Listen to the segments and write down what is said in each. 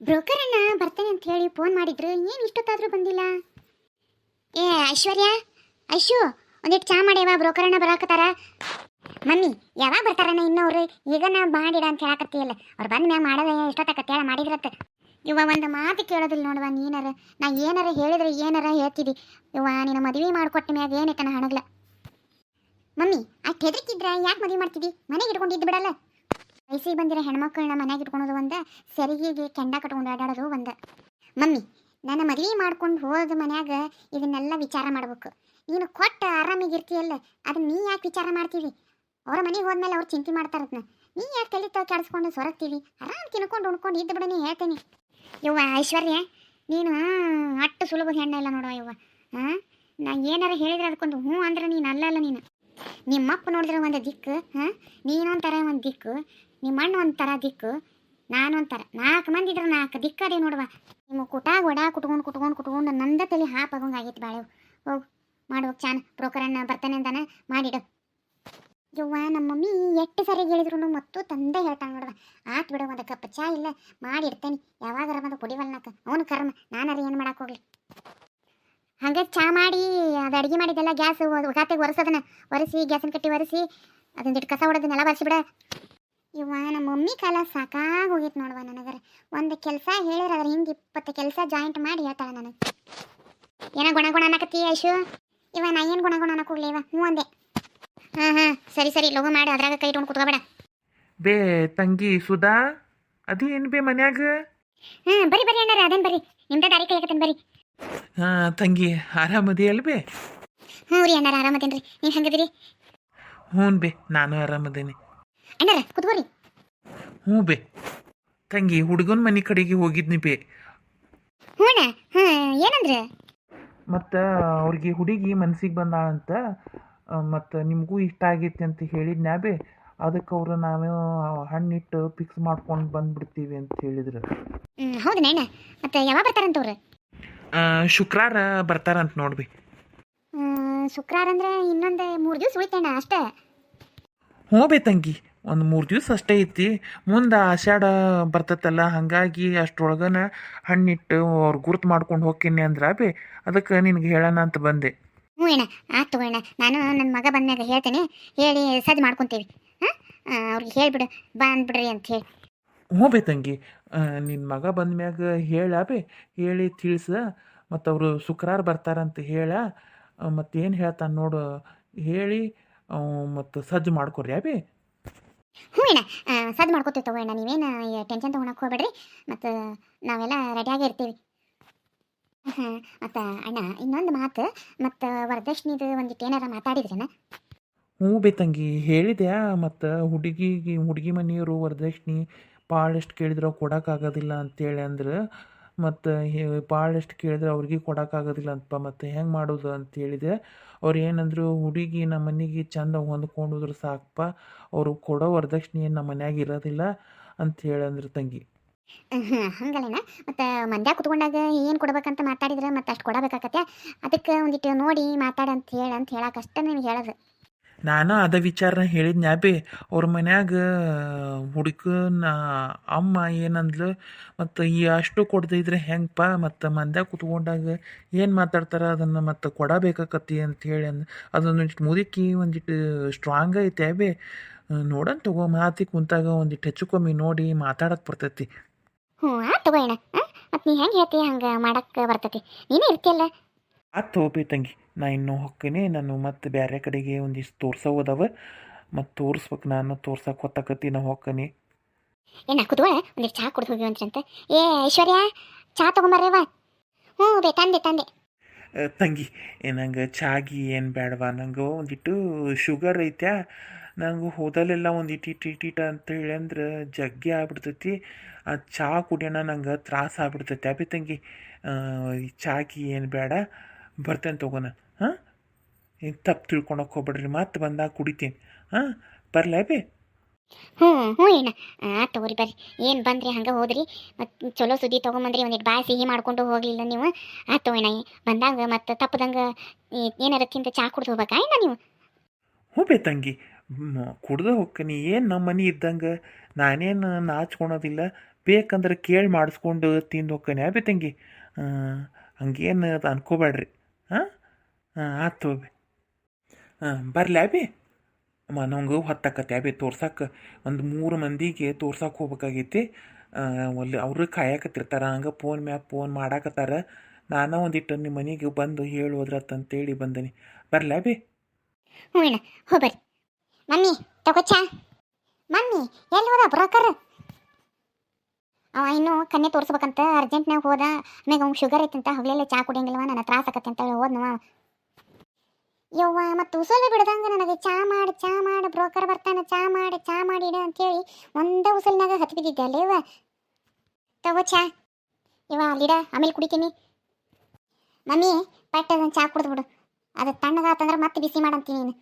Broker ಅಣ್ಣ, ಬರ್ತೇನೆ ಅಂತ ಹೇಳಿ ಫೋನ್ ಮಾಡಿದ್ರು. ಏನು ಇಷ್ಟೊತ್ತಾದರೂ ಬಂದಿಲ್ಲ? ಏ, ಐಶ್ವರ್ಯ, ಐಶು ಒಂದಿಟ್ಟು ಚಾ ಮಾಡ್ಯಾವ ಬ್ರೋಕರ್ ಅಣ್ಣ ಬರಾಕತ್ತಾರ. ಮಮ್ಮಿ, ಯಾವಾಗ ಬರ್ತಾರಣ್ಣ ಇನ್ನವ್ರು ಈಗ ನಾ ಮಾಡಿಡ ಅಂತ ಹೇಳಕತ್ತೀಯಲ್ಲ. ಅವ್ರು ಬಂದ ಮ್ಯಾಗ ಮಾಡೋದ ಎಷ್ಟೊತ್ತಾಕತ್ತೆ ಹೇಳ ಮಾಡಿದ್ರತ್ತ ಇವ ಒಂದು ಮಾತು ಕೇಳೋದಿಲ್ಲ ನೋಡುವ ನೀನಾರ? ನಾ ಏನಾರ ಹೇಳಿದ್ರೆ ಏನಾರ ಹೇಳ್ತಿದಿ. ಇವ ನಿನ್ನ ಮದುವೆ ಮಾಡಿಕೊಟ್ಟ ಮ್ಯಾಗ ಏನೈತನ ಹಣಗ್ಲ? ಮಮ್ಮಿ ಅಷ್ಟು ಹೆದರ್ಕಿದ್ರ ಯಾಕೆ ಮದುವೆ ಮಾಡ್ತಿದ್ದಿ ಮನೆಗೆ ಇಟ್ಕೊಂಡಿದ್ದು ಬಿಡಲ್ಲ? ವಯಸ್ಸಿಗೆ ಬಂದಿರೋ ಹೆಣ್ಮಕ್ಳನ್ನ ಮನೆಗೆ ಇಟ್ಕೊಳೋದು ಒಂದು, ಸರಿಗೆಗೆ ಕೆಂಡ ಕಟ್ಕೊಂಡು ಆಡಾಡೋದು ಒಂದು. ಮಮ್ಮಿ, ನನ್ನ ಮದುವೆ ಮಾಡ್ಕೊಂಡು ಹೋದ ಮನ್ಯಾಗ ಇದನ್ನೆಲ್ಲ ವಿಚಾರ ಮಾಡ್ಬೇಕು. ನೀನು ಕೊಟ್ಟು ಆರಾಮಾಗಿರ್ತೀಯಲ್ಲ ಅದನ್ನ ನೀ ಯಾಕೆ ವಿಚಾರ ಮಾಡ್ತೀವಿ? ಅವ್ರ ಮನೆಗೆ ಹೋದ್ಮೇಲೆ ಅವ್ರು ಚಿಂತೆ ಮಾಡ್ತಾರದ್ನ. ನೀ ಯಾಕೆ ತಲೆ ತಾವು ಕೆಡಿಸ್ಕೊಂಡು ಸೊರಗ್ತೀವಿ? ಆರಾಮ್ ತಿನ್ಕೊಂಡು ಉಣ್ಕೊಂಡು ಇದ್ದು ಬಿಡನೆ ಹೇಳ್ತೇನೆ. ಯವ್ವ ಐಶ್ವರ್ಯ, ನೀನು ಅಟ್ಟು ಸುಲಭ ಹೆಣ್ಣ ಇಲ್ಲ ನೋಡುವ ಯವ್ವ. ಹಾಂ ನಾ ಏನಾರ ಹೇಳಿದ್ರೆ ಅದಕ್ಕೊಂದು ಹ್ಞೂ ಅಂದ್ರೆ ನೀನು ಅಲ್ಲಲ್ಲ ನೀನು. ನಿಮ್ಮಪ್ಪ ನೋಡಿದ್ರೆ ಒಂದು ದಿಕ್ಕು ಹಾಂ ನೀನೊಂಥರ ಒಂದು ದಿಕ್ಕು. ನಿಮ್ಮ ಅಣ್ಣ ಒಂಥರ ದಿಕ್ಕು, ನಾನು ಒಂಥರ. ನಾಲ್ಕು ಮಂದಿ ಇದ್ರೆ ನಾಲ್ಕು ದಿಕ್ಕದೇ ನೋಡುವ. ನಿಮ್ಮ ಕುಟಾಗ ಒಡ ಕುಟ್ಕೊಂಡು ಕುಟ್ಕೊಂಡು ಕುಟ್ಕೊಂಡು ನಂದ ತಲೆ ಹಾಪಾಗಂಗೆ ಆಗೈತೆ ಬಾಳೆ ಹೋಗು ಮಾಡುವಾಗ ಚಾನ್. ಬ್ರೋಕರನ್ನ ಬರ್ತಾನೆ ಅಂತಾನೆ ಮಾಡಿಡು. ಯವ್ವ, ನಮ್ಮ ಮಮ್ಮಿ ಎಷ್ಟು ಸರಿ ಹೇಳಿದ್ರು ಮತ್ತು ತಂದೆ ಹೇಳ್ತಾನೆ ನೋಡುವ. ಆತ್ ಬಿಡು, ಒಂದು ಕಪ್ ಚಾ ಇಲ್ಲ ಮಾಡಿಡ್ತೇನೆ ಯಾವಾಗಾರ ಬಂದು ಕುಡಿವಲ್ನಾಕ ಅವನು ಕರ್ಮ. ನಾನಾರ ಏನು ಮಾಡಕ್ಕೆ ಹೋಗ್ಲಿ. ಹಂಗೆ ಚಾ ಮಾಡಿ, ಅದು ಅಡುಗೆ ಮಾಡಿದ್ದೆಲ್ಲ ಗ್ಯಾಸ್ ಉಗಾತೆಗೆ ಒರೆಸೋದನ್ನ ಒರೆಸಿ, ಗ್ಯಾಸಿನ ಕಟ್ಟಿ ಒರೆಸಿ ಅದೊಂದಿಟ್ಟು ಕಸ ಹೊಡೆದನ್ನೆಲ್ಲ ಒರೆಸಿಬಿಡ ಇವ ನಮ್ಮ ಮಮ್ಮಿ ಕಾಲ ಸಾಕಾಗಿ ಹೋಗಿತ್ತು ನೋಡುವ ನನಗರ. ಒಂದು ಕೆಲಸ ಹೇಳಿರ ಅದ್ರ ಹಿಂಗೆ ಇಪ್ಪತ್ತು ಕೆಲಸ ಜಾಯಿಂಟ್ ಮಾಡಿ ಹೇಳ್ತಾಳೆ ನನಗೆ. ಏನೋ ಗುಣ ಗುಣ ಅನ್ನಕತ್ತಿ ಐಶು? ಇವ ನಾ ಏನು ಗುಣ ಗುಣ ಅನ್ನಕ್ಕೆ ಇವ? ಹ್ಞೂ ಅಂದೆ. ಹಾಂ ಹಾಂ ಸರಿ ಸರಿ ಲಘು ಮಾಡಿ ಅದ್ರಾಗ ಕೈ ಇಟ್ಕೊಂಡು ಕುತ್ಕೋಬೇಡ ಬೇ ತಂಗಿ ಸುಧಾ ಅದೇನು ಬೇ ಮನ್ಯಾಗ? ಹಾಂ ಬರಿ ಬರಿ ಅಣ್ಣಾರ ಅದೇನು ಬರಿ ನಿಮ್ದ ದಾರಿ ಕೈಯಕತ್ತೇನೆ ಬರಿ ಹಾಂ ತಂಗಿ ಆರಾಮದಿ ಅಲ್ ಬೇ? ಹ್ಞೂ ರೀ ಅಣ್ಣಾರ ಆರಾಮದೇನ್ರಿ ನೀವು ಹೆಂಗದಿರಿ? ಹ್ಞೂ ಬೇ ನಾನು ಆರಾಮದೇನಿ ಅಣ್ಣಾರ ಕುತ್ಕೋರಿ. ಹ್ಞೂ ಬೇ. ತಂಗಿ ಹುಡುಗನ ಮನೆ ಕಡೆಗೆ ಹೋಗಿದ್ನಿ ಬೇ. ಹ್ಞೂ ಅಣ್ಣ ಹಾಂ ಏನಂದ್ರೆ? ಮತ್ತು ಅವ್ರಿಗೆ ಹುಡುಗಿ ಮನ್ಸಿಗೆ ಬಂದಾಳಂತ ಮತ್ತು ನಿಮಗೂ ಇಷ್ಟ ಆಗೈತಿ ಅಂತ ಹೇಳಿದ್ನಾ ಬೇ. ಅದಕ್ಕೆ ಅವರು ನಾವು ಹಣ್ಣಿಟ್ಟು ಫಿಕ್ಸ್ ಮಾಡ್ಕೊಂಡು ಬಂದ್ಬಿಡ್ತೀವಿ ಅಂತ ಹೇಳಿದ್ರು. ಹೌದು ಅಣ್ಣ. ಮತ್ತೆ ಯಾವಾಗ ಬರ್ತಾರಂತವ್ರು ಆ, ಶುಕ್ರವಾರ ಬರ್ತಾರಂತ ನೋಡ್ಬಿ ಶುಕ್ರವಾರ ಅಂದ್ರೆ ಇನ್ನೊಂದು ಮೂರು ದಿವಸ ಉಳಿತಣ್ಣ ಅಷ್ಟೇ. ಹ್ಞೂ ಬೇ ತಂಗಿ. ಒಂದು ಮೂರು ದಿವಸ ಅಷ್ಟೇ ಐತಿ. ಮುಂದೆ ಆಷಾಢ ಬರ್ತೈತಲ್ಲ ಹಾಗಾಗಿ ಅಷ್ಟರೊಳಗನ ಹಣ್ಣಿಟ್ಟು ಅವ್ರು ಗುರುತು ಮಾಡ್ಕೊಂಡು ಹೋಗ್ತೀನಿ ಅಂದ್ರೆ ಬಿ ಅದಕ್ಕೆ ನಿನಗೆ ಹೇಳೋಣ ಅಂತ ಬಂದೆ. ಹ್ಞೂ ಅಣ್ಣ ಆಯ್ತು ಅಣ್ಣ ನಾನು ನನ್ನ ಮಗ ಬಂದಾಗ ಹೇಳ್ತೇನೆ ಹೇಳಿ ಸಜ್ಜು ಮಾಡ್ಕೊತೀವಿ. ಹಾಂ? ಅವ್ರಿಗೆ ಹೇಳಿಬಿಡು ಬಾ ಅಂದ್ಬಿಡ್ರಿ ಅಂತ ಹೇಳಿ. ಹ್ಞೂ ಬೇ ತಂಗಿ ನಿನ್ನ ಮಗ ಬಂದ್ಮ್ಯಾಗ ಹೇಳ ಬೇ ಹೇಳಿ ತಿಳಿಸ ಮತ್ತು ಅವರು ಶುಕ್ರವಾರ ಬರ್ತಾರಂತ ಹೇಳ ಮತ್ತೇನು ಹೇಳ್ತಾನೆ ನೋಡು ಹೇಳಿ ಮತ್ತು ಸಜ್ಜು ಮಾಡ್ಕೊರಿ ಬೇ. ಹ್ಞೂ ಅಣ್ಣ ಮಾಡ್ಕೋತೀವಿ ಮಾಡ್ಕೊತೀವಿ ತಗೋ ಅಣ್ಣ, ನೀವೇನು ಟೆನ್ಷನ್ ತೊಗೊಳಕ್ಕೆ ಹೋಗ್ಬೇಡ್ರಿ. ಮತ್ತು, ನಾವೆಲ್ಲ ರೆಡಿಯಾಗಿ ಇರ್ತೀವಿ. ಹಾಂ ಮತ್ತು, ಅಣ್ಣ, ಇನ್ನೊಂದು ಮಾತು, ಮತ್ತು, ವರದಕ್ಷಿಣಿದು ಒಂದಿಟ್ಟು ಏನಾರ ಮಾತಾಡಿದ್ರೇನ ಹ್ಞೂ ಬೇ ತಂಗಿ ಹೇಳಿದೆ ಮತ್ತು, ಹುಡುಗಿಗೆ, ಹುಡುಗಿ ಮನೆಯವರು ವರದಕ್ಷಿಣೆ ಭಾಳಷ್ಟು ಕೇಳಿದ್ರೆ ಕೊಡೋಕ್ಕಾಗೋದಿಲ್ಲ ಅಂತೇಳಿ ಅಂದ್ರೆ ಮತ್ತು ಭಾಳಷ್ಟು ಕೇಳಿದ್ರೆ ಅವ್ರಿಗೆ ಕೊಡೋಕ್ಕಾಗೋದಿಲ್ಲ ಅಂತಪ್ಪ ಮತ್ತು ಹೆಂಗೆ ಮಾಡೋದು ಅಂತ ಹೇಳಿದೆ. ಅವ್ರು ಏನಂದ್ರು, ಹುಡುಗಿ ನಮ್ಮ ಮನೆಗೆ ಚಂದ ಹೋದ್ರೆ ಸಾಕಪ್ಪ. ಅವರು ಕೊಡೋ ವರದಕ್ಷಿಣೆ ನಮ್ಮ ಮನ್ಯಾಗ ಇರೋದಿಲ್ಲ ಅಂತ ಹೇಳಂದ್ರು ತಂಗಿ. ಹ್ಞೂ ಮತ್ತೆ ಮಂದ್ಯ ಕುತ್ಕೊಂಡಾಗ ಏನು ಕೊಡ್ಬೇಕಂತ ಮಾತಾಡಿದ್ರೆ ಮತ್ತೆ ಅಷ್ಟು ಕೊಡಬೇಕಾಗತ್ತೆ ಅದಕ್ಕೆ ಒಂದಿಟ್ಟು ನೋಡಿ ಮಾತಾಡಂತ ಅಂತ ಹೇಳ ಅಂತ ಹೇಳಕ್ಕೆ ಅಷ್ಟೇ ನಿಮ್ಗೆ ಹೇಳೋದು. ನಾನು ಅದ ವಿಚಾರನ ಹೇಳಿದ್ನ್ಯಾ ಬಿ ಅವ್ರ ಮನ್ಯಾಗ, ಹುಡುಗನ ಅಮ್ಮ ಏನಂದ್ಲು, ಮತ್ತು ಈ ಅಷ್ಟು ಕೊಡ್ದಿದ್ರೆ ಹೆಂಗಪ್ಪ ಮತ್ತು ಮಂದ್ಯಾಗ ಕುತ್ಕೊಂಡಾಗ ಏನು ಮಾತಾಡ್ತಾರ? ಅದನ್ನು ಮತ್ತು ಕೊಡಬೇಕಾಕತ್ತಿ ಅಂತ ಹೇಳಿ ಅದನ್ನ ಅದೊಂದಿಷ್ಟು ಮುದುಕಿ ಒಂದಿಷ್ಟು ಸ್ಟ್ರಾಂಗ್ ಐತೆ ಬಿ ನೋಡೋಣ ತಗೋ ಮಾತಿ ಕುಂತಾಗ ಒಂದಿಷ್ಟು ಹೆಚ್ಚು ಕಮ್ಮಿ ನೋಡಿ ಮಾತಾಡಕ್ಕೆ ಬರ್ತೈತಿ. ಹ್ಞೂ ತಗೋಣ ಮತ್ತು ನೀ ಹೆಂಗೆ ಹೇಳ್ತಿ? ಹಂಗೆ ಮಾಡಕ್ಕೆ ಬರ್ತೈತಿ. ನೀನೇ ಇರ್ತಿಯಲ್ಲ. ಆತು ಬೇ ತಂಗಿ. ನಾ ಇನ್ನೂ ಹೊಕ್ಕೇನೆ ನಾನು ಮತ್ತೆ ಬೇರೆ ಕಡೆಗೆ ಒಂದಿಷ್ಟು ತೋರ್ಸವು ಅದಾವ. ಮತ್ತು ತೋರಿಸ್ಬೇಕು ನಾನು ತೋರ್ಸಕ್ಕೆ ಹೊತ್ತಕತ್ತಿ ನಾ ಹೊಕ್ಕನಿ. ಏನು ಒಂದಿಷ್ಟು ಚಹಾ ಕುಡ್ದು ಹೋಗಿ ಅಂತ ಏ ಐಶ್ವರ್ಯ ಚಹಾ ತೊಗೊಂಬರ್ರೇವ ಹ್ಞೂ ಬೇ ತಂದೆ ತಂದೆ. ತಂಗಿ ನಂಗೆ ಚಾಗಿ ಏನು ಬೇಡವಾ ನಂಗೆ ಒಂದಿಟ್ಟು ಶುಗರ್ ಐತ್ಯಾ. ನಂಗೆ ಹೋದಲ್ಲೆಲ್ಲ ಒಂದಿಟ್ಟು ಇಟ್ಟು ಇಟ್ಟಿಟ ಅಂತ ಹೇಳಿ ಅಂದ್ರೆ ಜಗ್ಗಿ ಆಗ್ಬಿಡ್ತೈತಿ. ಆ ಚಹಾ ಕುಡಿಯೋಣ ನಂಗೆ ತ್ರಾಸ ಆಗ್ಬಿಡ್ತೈತಿ. ಅಭಿ ತಂಗಿ ಚಾಗಿ ಏನು ಬೇಡ ಬರ್ತೇನೆ ತಗೋಣ. ಹಾಂ? ಏನು ತಪ್ಪು ತಿಳ್ಕೊಳಕ್ಕೆ ಹೋಗ್ಬೇಡ್ರಿ ಮತ್ತೆ ಬಂದಾಗ ಕುಡಿತೀನಿ. ಹಾಂ? ಬರಲೇ ಬಿ? ಹ್ಞೂ ಹ್ಞೂ ಏನ ಆಯ್ತು ತಗೋರಿ ಬರ್ರಿ. ಏನು ಬಂದ್ರಿ ಹಂಗೆ ಹೋದ್ರಿ? ಮತ್ತು ಚಲೋ ಸುದ್ದಿ ತೊಗೊಂಬಂದ್ರಿ ಒಂದಿಟ್ಟು ಬಾಯಿ ಸಿಹಿ ಮಾಡ್ಕೊಂಡು ಹೋಗಲಿಲ್ಲ ನೀವು. ಆಯ್ತು ತೊಗೋಣ ಬಂದಾಗ ಮತ್ತು ತಪ್ಪದಂಗೆ ಏನಾರ ತಿಂತ ಚಹಾ ಕುಡ್ದು ಹೋಗ್ಬೇಕಾ ಏನ ನೀವು? ಹ್ಞೂ ಬೇ ತಂಗಿ. ಕುಡ್ದು ಹೋಗ್ತೀನಿ ಏನು ನಮ್ಮ ಮನೆ ಇದ್ದಂಗೆ? ನಾನೇನು ನಾಚ್ಕೊಳೋದಿಲ್ಲ. ಬೇಕಂದ್ರೆ ಕೇಳಿ ಮಾಡಿಸ್ಕೊಂಡು ತಿಂದು ಹೋಗ್ತಾನೆ ಬೇ ತಂಗಿ. ಹಂಗೇನು ಅನ್ಕೋಬೇಡ್ರಿ ಹಾಂ ಹಾಂ ಅಬಿ ಹಾಂ ಬರಲಿ ಅಬಿ ಅಮ್ಮ ನಂಗೆ ಹೊತ್ತಾಕತ್ತೆ ಅಬಿ ತೋರ್ಸಕ್ಕೆ ಒಂದು ಮೂರು ಮಂದಿಗೆ ತೋರ್ಸಕ್ಕೆ ಹೋಗ್ಬೇಕಾಗೈತಿ ಅಲ್ಲಿ ಅವರು ಕಾಯಕತ್ತಿರ್ತಾರ ಹಂಗೆ ಫೋನ್ ಮ್ಯಾಗ ಫೋನ್ ಮಾಡಾಕತ್ತಾರ ನಾನು ಒಂದಿಟ್ಟು ನಿಮ್ಮ ಮನೆಗೆ ಬಂದು ಹೇಳೋದ್ರತ್ತಂತೇಳಿ ಬಂದನಿ ಬರಲಿ ಅಬಿ ಹ್ಞೂ ಹೋಗ್ಬರ್ರಿ ಮಮ್ಮಿ ತಗೋಚ ಮಮ್ಮಿ ಎಲ್ಲಿ ಹೋದ ಬ್ರೋಕರ್ ಅವ ಇನ್ನು ಕನ್ನೆ ತೋರಿಸ್ಬೇಕಂತ ಅರ್ಜೆಂಟ್ನಾಗ ಹೋದ. ಆಮ್ಯಾಗ ಅವ್ನು ಶುಗರ್ ಐತಂತ ಹಗಲೆಲ್ಲ ಚಾ ಕುಡಿಯಂಗಿಲ್ಲವ ನನ್ನ ತ್ರಾಸ ಆಕತ್ತೆ ಅಂತ ಹೇಳಿ ಹೋದ್ನವ. ಯವ್ವ, ಮತ್ತು ಉಸಲು ಬಿಡ್ದಂಗ ನನಗೆ ಚಾ ಮಾಡಿ ಚಾ ಮಾಡಿ ಬ್ರೋಕರ್ ಬರ್ತಾನೆ, ಚಾ ಮಾಡಿ ಚಾ ಮಾಡಿ ಇಡು ಅಂತೇಳಿ ಒಂದೇ ಉಸಲಿನಾಗ ಹತ್ತು ಬಿದ್ದಿದ್ದೆ ಅಲ್ಲೇವ ತಗೋ ಚಾ. ಇವ ಅಲ್ಲಿಡ ಆಮೇಲೆ ಕುಡಿತೀನಿ. ಮಮ್ಮಿ ಪಟ್ಟ ಅದನ್ನ ಚಾ ಕುಡ್ದು ಬಿಡು. ಅದು ತಣ್ಣಗಾತಂದ್ರೆ ಮತ್ತೆ ಬಿಸಿ ಮಾಡಂತೀನಿ ನೀನು.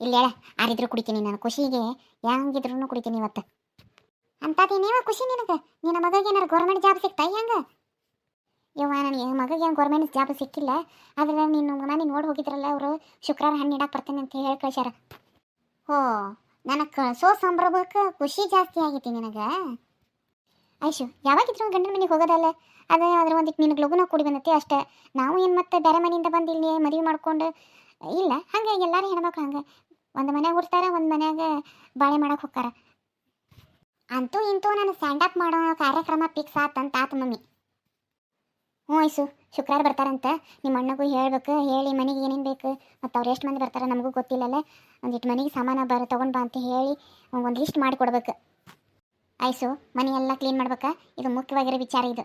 ಇಲ್ಲ ಹೇಳ ಆರಿದ್ರು ಕುಡಿತೀನಿ ನಾನು. ಖುಷಿಗೆ ಹೆಂಗಿದ್ರು ಕುಡಿತೀನಿ ಇವತ್ತು. ಅಂತದೇನೇವ ಖುಷಿ ನಿನಗೆ. ನಿನ್ನ ಮಗಗೆ ಏನಾರು ಗೌರ್ಮೆಂಟ್ ಜಾಬ್ ಸಿಗ್ತಾ ಹೆಂಗ? ಯವ್ವ, ನನಗೆ ಮಗಗೆ ಏನು ಗೌರ್ಮೆಂಟ್ ಜಾಬ್ ಸಿಕ್ಕಿಲ್ಲ. ಆದ್ರೆ ನಿನ್ನ ಮನೆ ನೋಡಿ ಹೋಗಿದ್ರಲ್ಲ ಅವರು, ಶುಕ್ರವಾರ ಹಣ್ಣು ಇಡಕ್ಕೆ ಬರ್ತೇನೆ ಅಂತ ಹೇಳಿ ಕಳ್ಸ್ಯಾರ. ಹೋ, ನನಗೆ ಕಳ್ಸೋ ಸಂಭ್ರಮಕ್ಕೆ ಖುಷಿ ಜಾಸ್ತಿ ಆಗೈತಿ ನಿನಗೆ. ಐಶು ಯಾವಾಗಿದ್ರು ಗಂಡನ ಮನೆಗೆ ಹೋಗೋದಲ್ಲ? ಅದೇ ಅದ್ರ ಒಂದಿಟ್ಟು ನಿನಗೆ ಲಗುನ ಕೂಡಿ ಬಂದೈತಿ ಅಷ್ಟೇ. ನಾವು ಏನು ಮತ್ತೆ ಬೇರೆ ಮನೆಯಿಂದ ಬಂದು ಇಲ್ಲಿ ಮದುವೆ ಮಾಡ್ಕೊಂಡು, ಇಲ್ಲ, ಹಂಗೆ ಎಲ್ಲರೂ ಹೆಣ್ಮಕ್ಳು ಹಂಗೆ. ಒಂದು ಮನೆಯಾಗ ಹುಡ್ತಾರ, ಒಂದು ಮನೆಯಾಗ ಬಾಳೆ ಮಾಡಕ್ಕೆ ಹೋಗ್ತಾರ ಅಂತೂ ಇಂತೂ ನಾನು ಅಪ್ ಮಾಡೋ ಕಾರ್ಯಕ್ರಮ ಫಿಕ್ಸ್ ಆತಂತ ಆತು ಮಮ್ಮಿ. ಹ್ಞೂ ಐಸು, ಶುಕ್ರವಾರ ಬರ್ತಾರಂತ. ನಿಮ್ಮ ಅಣ್ಣಗೂ ಹೇಳ್ಬೇಕು, ಹೇಳಿ ಮನೆಗೆ ಏನೇನು ಬೇಕು. ಮತ್ತು ಅವ್ರು ಎಷ್ಟು ಮಂದಿ ಬರ್ತಾರೆ ನಮಗೂ ಗೊತ್ತಿಲ್ಲಲ್ಲ ಒಂದಿಟ್ಟು ಮನೆಗೆ ಸಾಮಾನು ಬರ, ತೊಗೊಂಡು ಬಾ ಅಂತ ಹೇಳಿ ಒಂದು ಲಿಸ್ಟ್ ಮಾಡಿ ಕೊಡ್ಬೇಕು. ಐಸು, ಮನೆ ಎಲ್ಲ ಕ್ಲೀನ್ ಮಾಡ್ಬೇಕಾ? ಇದು ಮುಖ್ಯವಾಗಿರೋ ವಿಚಾರ ಇದು.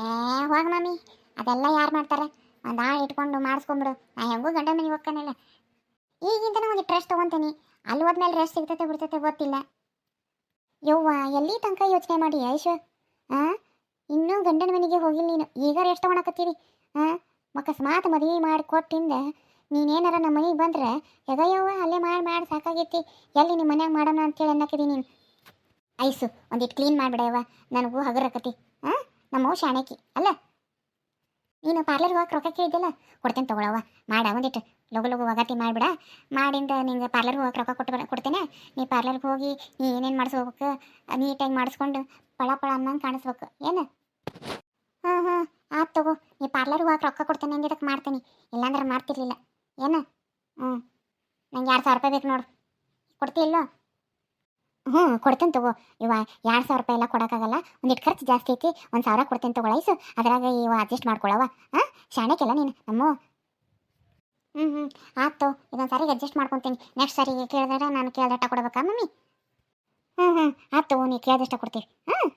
ಏ, ಹೋಗ ಮಮ್ಮಿ. ಅದೆಲ್ಲ ಯಾರು ಮಾಡ್ತಾರೆ? ಒಂದು ಆಳು ಇಟ್ಕೊಂಡು ಮಾಡಿಸ್ಕೊಂಬಿಡು. ನಾ ಹೆಂಗೂ ಗಂಡ ಮನೆಗೆ ಹೋಗ್ಕಾನಲ್ಲ ಈಗಿಂತ ಒಂದು ರೆಸ್ಟ್ ತೊಗೊತೀನಿ. ಅಲ್ಲಿ ಹೋದ್ಮೇಲೆ ರೆಸ್ಟ್ ಸಿಗ್ತೈತೆ, ಬಿಡ್ತೈತೆ ಗೊತ್ತಿಲ್ಲ. ಯವ್ವ, ಎಲ್ಲಿ ತನಕ ಯೋಚನೆ ಮಾಡಿ, ಐಶ್ವ? ಆ? ಇನ್ನೂ ಗಂಡನ ಮನೆಗೆ ಹೋಗಿಲ್ಲ ನೀನು. ಈಗ ಎಷ್ಟು ತೊಗೊಳಕತ್ತೀರಿ. ಹಾಂ ಅಕಸ್ಮಾತ್ ಮದುವೆ ಮಾಡಿ ಕೊಟ್ಟಿಂದ ನೀನೇನಾರ ನಮ್ಮ ಮನೆಗೆ ಬಂದ್ರೆ ಯವ್ವ, ಅಲ್ಲೇ ಮಾಡಿ ಮಾಡಿ, ಸಾಕಾಗೈತಿ. ಎಲ್ಲಿ ನಿಮ್ಮ ಮನ್ಯಾಗ ಮಾಡೋಣ ಅಂತೇಳಿ ಅನ್ನಕ್ಕಿದಿ ನೀನು. ಐಸು ಒಂದಿಟ್ಟು ಕ್ಲೀನ್ ಮಾಡಿಬಿಡವ್ವ ನನಗೂ ಹಗರಕತಿ ಹಾಂ ನಮ್ಮ ಶಾಣೆಕಿ, ಅಲ್ಲ? ನೀನು ಪಾರ್ಲರ್ಗೆ ಹೋಗಕ್ಕೆ ರೊಕ್ಕ ಕೇಳಿದ್ದಲ್ಲ ಕೊಡ್ತೇನೆ ತೊಗೊಳವ ಮಾಡ ಒಂದಿಟ್ಟು ಲಗು ಲಘು ಒಗತಿ ಮಾಡಿಬಿಡ. ಮಾಡಿಂದ ನಿಂಗೆ ಪಾರ್ಲರ್ಗೆ ಹೋಗಕ್ಕೆ ರೊಕ್ಕ ಕೊಟ್ಟು ಕೊಡ್ತೇನೆ. ನೀ ಪಾರ್ಲರ್ಗೆ ಹೋಗಿ ನೀ ಏನೇನು ಮಾಡಿಸ್ಬೇಕು, ನೀಟಾಗಿ ಮಾಡಿಸ್ಕೊಂಡು ಪಳ ಪಳ ಅನ್ನಂಗೆ ಕಾಣಿಸ್ಬೇಕು. ಏನು? ಹಾಂ ಹಾಂ, ಆತು ತಗೋ. ನೀ ಪಾರ್ಲರ್ಗೆ ಹೋಗಕ್ಕೆ ರೊಕ್ಕ ಕೊಡ್ತೇನೆ ಅಂದಿದ್ದಕ್ಕೆ ಮಾಡ್ತೀನಿ. ಇಲ್ಲಾಂದ್ರೆ ಮಾಡ್ತಿರ್ಲಿಲ್ಲ. ಏನು? ಹ್ಞೂ ನಂಗೆ ಎರಡು ಸಾವಿರ ರೂಪಾಯಿ ಬೇಕು ನೋಡು. ಕೊಡ್ತೀಯಲ್ಲೋ ಹ್ಞೂ, ಕೊಡ್ತೇನೆ ತಗೋ. ಇವ ಎರಡು ಸಾವಿರ ರೂಪಾಯಿ ಎಲ್ಲ ಕೊಡೋಕ್ಕಾಗಲ್ಲ. ಒಂದಿಟ್ಟು ಖರ್ಚು ಜಾಸ್ತಿ ಐತಿ. ಒಂದು ಸಾವಿರ ಕೊಡ್ತೇನೆ ತಗೊಳ್ಳೈಸು ಅದ್ರಾಗ ಇವ ಅಡ್ಜಸ್ಟ್ ಮಾಡ್ಕೊಳವ. ಹಾಂ? ಶಾಣೆಕ್ಕೆಲ್ಲ ನೀನು. ನಮ್ಮ ಹ್ಞೂ ಹ್ಞೂ ಆಯ್ತು ಇದೊಂದು ಸಾರಿಗೆ ಅಡ್ಜಸ್ಟ್ ಮಾಡ್ಕೊತೀನಿ. ನೆಕ್ಸ್ಟ್ ಸಾರಿಗೆ ಕೇಳಿದ್ರೆ ನಾನು ಕೇಳಿದಷ್ಟ ಕೊಡ್ಬೇಕಾ, ಮಮ್ಮಿ? ಹ್ಞೂ ಹ್ಞೂ ಆಯ್ತು, ನೀ ಕೇಳಿದಷ್ಟ ಕೊಡ್ತೀವಿ. ಹಾಂ